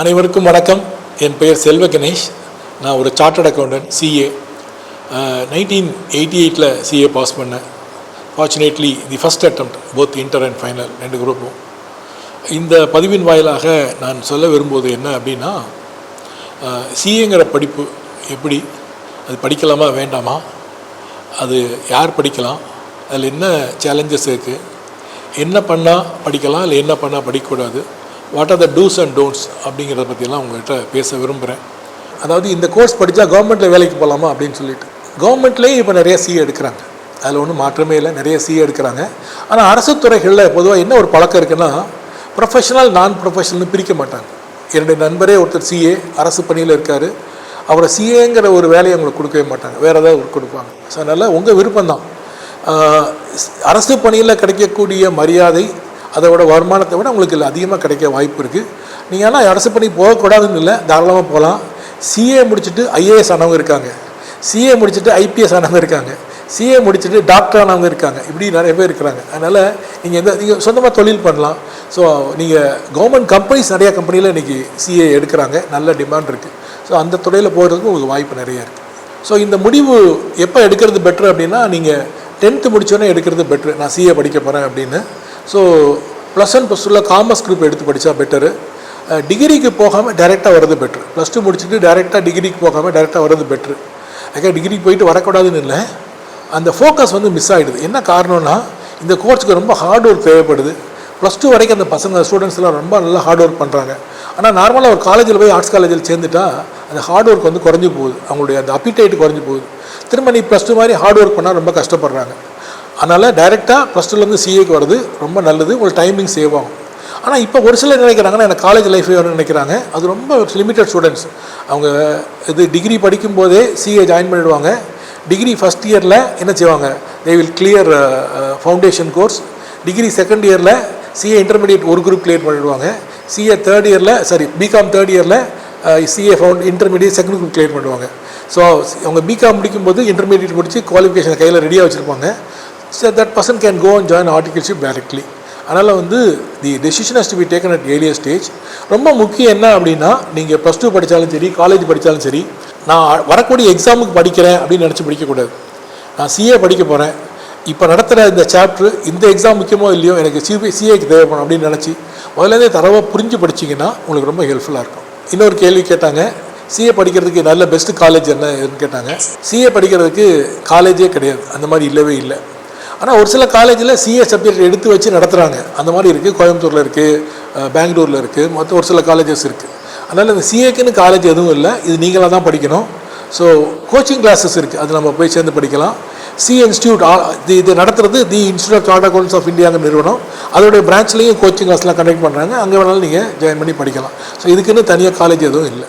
அனைவருக்கும் வணக்கம். என் பெயர் செல்வ கணேஷ். நான் ஒரு chartered accountant CA nineteen eighty எயிட்டில் சிஏ பாஸ் பண்ணேன். Fortunately the first attempt both inter and final ரெண்டு குரூப்பும் இந்த பதிவின் வாயிலாக நான் சொல்ல விரும்புவது என்ன அப்படின்னா சிஏங்கிற படிப்பு எப்படி? அது படிக்கலாமா வேண்டாமா? அது யார் படிக்கலாம்? அதில் என்ன சேலஞ்சஸ் இருக்குது என்ன பண்ணால் படிக்கலாம் இல்லை என்ன பண்ணால் படிக்கக்கூடாது? What are the dos and don'ts அப்படிங்கிறத பற்றியெல்லாம் உங்கள்கிட்ட பேச விரும்புகிறேன் அதாவது இந்த கோர்ஸ் படித்தா கவர்மெண்ட்டில் வேலைக்கு போகலாமா அப்படின்னு சொல்லிட்டு. கவர்மெண்ட்லேயே இப்போ நிறைய சிஏ எடுக்கிறாங்க. அதில் ஒன்றும் மாற்றமே இல்லை. நிறைய சிஏ எடுக்கிறாங்க. ஆனால் அரசு துறைகளில் பொதுவாக என்ன ஒரு பழக்கம் இருக்குன்னா ப்ரொஃபஷனல் நான் ப்ரொஃபஷனல்னு பிரிக்க மாட்டாங்க. என்னுடைய நண்பரே ஒருத்தர் சிஏ அரசு பணியில் இருக்கார். அவரை சிஏங்கிற ஒரு வேலையை அவங்களுக்கு கொடுக்கவே மாட்டாங்க. வேறு ஏதாவது கொடுப்பாங்க. ஸோ அதனால் உங்கள் விருப்பம்தான். அரசு பணியில் கிடைக்கக்கூடிய மரியாதை அதோட வருமானத்தை விட உங்களுக்கு இல்லை அதிகமாக கிடைக்க வாய்ப்பு இருக்குது நீங்கள் ஆனால் அரசு பணி போகக்கூடாதுன்னு இல்லை தாராளமாக போகலாம் சிஏ முடிச்சுட்டு ஐஏஎஸ் ஆனவங்க இருக்காங்க. சிஏ முடிச்சுட்டு ஐபிஎஸ் ஆனவங்க இருக்காங்க. சிஏ முடிச்சுட்டு டாக்டர் ஆனவங்க இருக்காங்க. இப்படி நிறைய பேர் இருக்கிறாங்க. அதனால் நீங்கள் எந்த நீங்கள் சொந்தமாக தொழில் பண்ணலாம். ஸோ நீங்கள் கவர்மெண்ட் கம்பெனிஸ் நிறையா கம்பெனியில் இன்றைக்கி சிஏ எடுக்கிறாங்க. நல்ல டிமாண்ட் இருக்குது ஸோ அந்த துறையில் போகிறதுக்கு உங்களுக்கு வாய்ப்பு நிறையா இருக்குது ஸோ இந்த முடிவு எப்போ எடுக்கிறது பெட்ரு அப்படின்னா நீங்கள் டென்த்து முடித்தோடனே எடுக்கிறது பெட்ரு நான் சிஏ படிக்க போகிறேன் அப்படின்னு. ஸோ ப்ளஸ் ஒன் ப்ளஸ் டூவில் காமர்ஸ் குரூப் எடுத்து படித்தா பெட்டரு டிகிரிக்கு போகாமல் டைரெக்டாக வர்றது பெட்ரு ப்ளஸ் டூ முடிச்சுட்டு டைரெக்டாக டிகிரிக்கு போகாமல் டைரெக்டாக வர்றது பெட்ரு ஏன்னா டிகிரிக்கு போயிட்டு வரக்கூடாதுன்னு இல்லை. அந்த ஃபோக்கஸ் வந்து மிஸ் ஆகிடுது என்ன காரணம்னா இந்த கோர்ஸுக்கு ரொம்ப ஹார்ட் ஒர்க் தேவைப்படுது. ப்ளஸ் டூ வரைக்கும் அந்த பசங்க ஸ்டூடெண்ட்ஸ்லாம் ரொம்ப நல்லா ஹார்ட் ஒர்க் பண்ணுறாங்க ஆனால் நார்மலாக ஒரு காலேஜில் போய் ஆர்ட்ஸ் காலேஜில் சேர்ந்துட்டா அந்த ஹார்ட் ஒர்க் வந்து குறைஞ்சி போகுது. அவங்களுடைய அந்த அப்பிடைட் குறைஞ்சி போகுது. திரும்ப நீ ப்ளஸ் டூ மாதிரி ஹார்ட் ஒர்க் பண்ணால் ரொம்ப கஷ்டப்படுறாங்க. அதனால் டைரெக்டாக ப்ளஸ் டூலேருந்து சிஏக்கு வர்றது ரொம்ப நல்லது. உங்களுக்கு டைமிங் சேவ் ஆகும். ஆனால் இப்போ ஒரு சிலர் நினைக்கிறாங்கன்னா எனக்கு காலேஜ் லைஃப் வேணும்னு நினைக்கிறாங்க. அது ரொம்ப லிமிட்டட் ஸ்டூடெண்ட்ஸ் அவங்க இது டிகிரி படிக்கும்போதே சிஏ ஜாயின் பண்ணிடுவாங்க. டிகிரி ஃபஸ்ட் இயரில் என்ன செய்வாங்க? They will clear foundation course degree second இயரில் சிஏ இன்டர்மீடியட் ஒரு குரூப் கிளியர் பண்ணிடுவாங்க. சிஏ தேர்ட் இயரில் சாரி பிகாம் தேர்ட் இயரில் CA found intermediate second group clear பண்ணுவாங்க ஸோ அவங்க பிகாம் முடிக்கும்போது இன்டர்மீடியட் முடித்து குவாலிஃபிகேஷன் கையில் ரெடியாக வச்சுருப்பாங்க. So that person can go and join articleship directly அதனால் வந்து the decision has to be taken at earlier stage ரொம்ப முக்கியம் என்ன அப்படின்னா நீங்கள் ப்ளஸ் டூ படித்தாலும் சரி காலேஜ் படித்தாலும் சரி நான் வரக்கூடிய எக்ஸாமுக்கு படிக்கிறேன் அப்படின்னு நினச்சி படிக்கக்கூடாது. நான் சிஏ படிக்க போகிறேன் இப்போ நடத்துகிற இந்த சாப்டர் இந்த எக்ஸாம் முக்கியமோ இல்லையோ எனக்கு சிபி சிஏக்கு தேவைப்படும் அப்படின்னு நினச்சி முதல்ல தரவாக புரிஞ்சு படிச்சிங்கன்னா உங்களுக்கு ரொம்ப ஹெல்ப்ஃபுல்லாக இருக்கும். இன்னொரு கேள்வி கேட்டாங்க சிஏ படிக்கிறதுக்கு நல்ல பெஸ்ட் காலேஜ் என்னன்னு கேட்டாங்க. சிஏ படிக்கிறதுக்கு காலேஜே கிடையாது. அந்த மாதிரி இல்லவே இல்லை. ஆனால் ஒரு சில காலேஜில் சிஏ சப்ஜெக்ட் எடுத்து வச்சு நடத்துகிறாங்க அந்த மாதிரி இருக்குது கோயம்புத்தூரில் இருக்குது பெங்களூரில் இருக்குது மொத்தம் ஒரு சில காலேஜஸ் இருக்குது அதனால் இந்த சிஏக்குன்னு காலேஜ் எதுவும் இல்லை. இது நீங்களாக தான் படிக்கணும். ஸோ கோச்சிங் கிளாஸஸ் இருக்குது அது நம்ம போய் சேர்ந்து படிக்கலாம். சி இன்ஸ்டியூட் இது இது நடத்துறது the institute of chartered accounts of இந்தியாங்கிற நிறுவனம். அதோடைய பிரான்ச்லேயும் கோச்சிங் கிளாஸ்லாம் கண்டக்ட் பண்ணுறாங்க அங்கே வேணாலும் நீங்கள் ஜாயின் பண்ணி படிக்கலாம். ஸோ இதுக்குன்னு தனியாக காலேஜ் எதுவும் இல்லை.